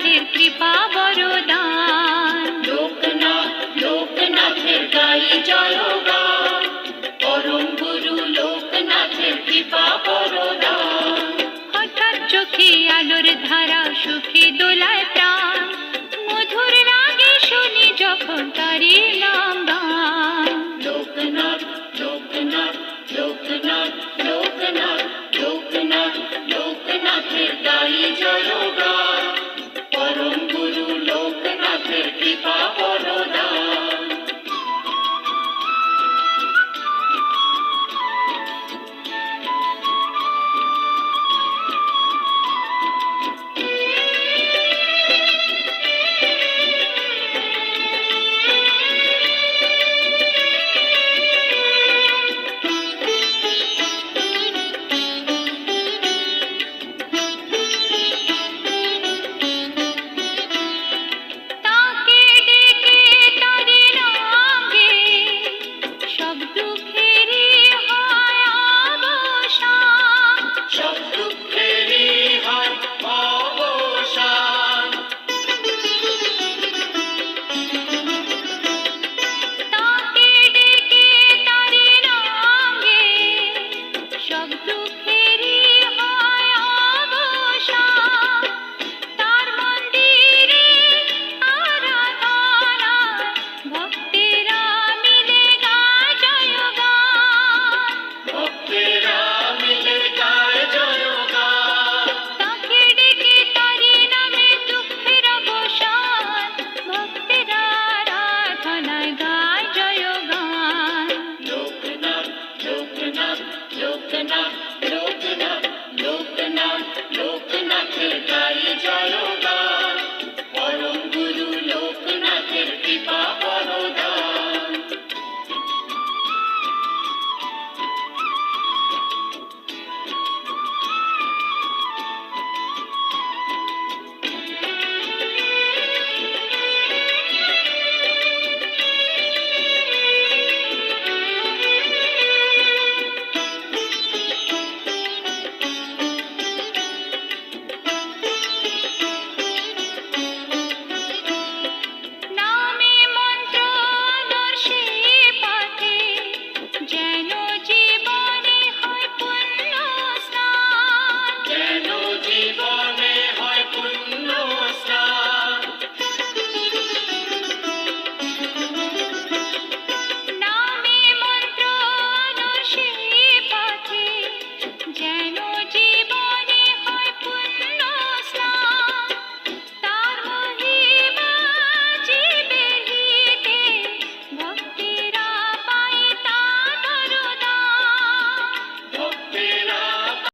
লোকনাথের কৃপা বরদান লোকনাথ লোকনাথের গাই পরম গুরু লোকনাথের কৃপা বরদান হঠাৎ চোখে আলোর ধারা সুখী দোলায় প্রাণ। মধুর লাগে শুনি যখন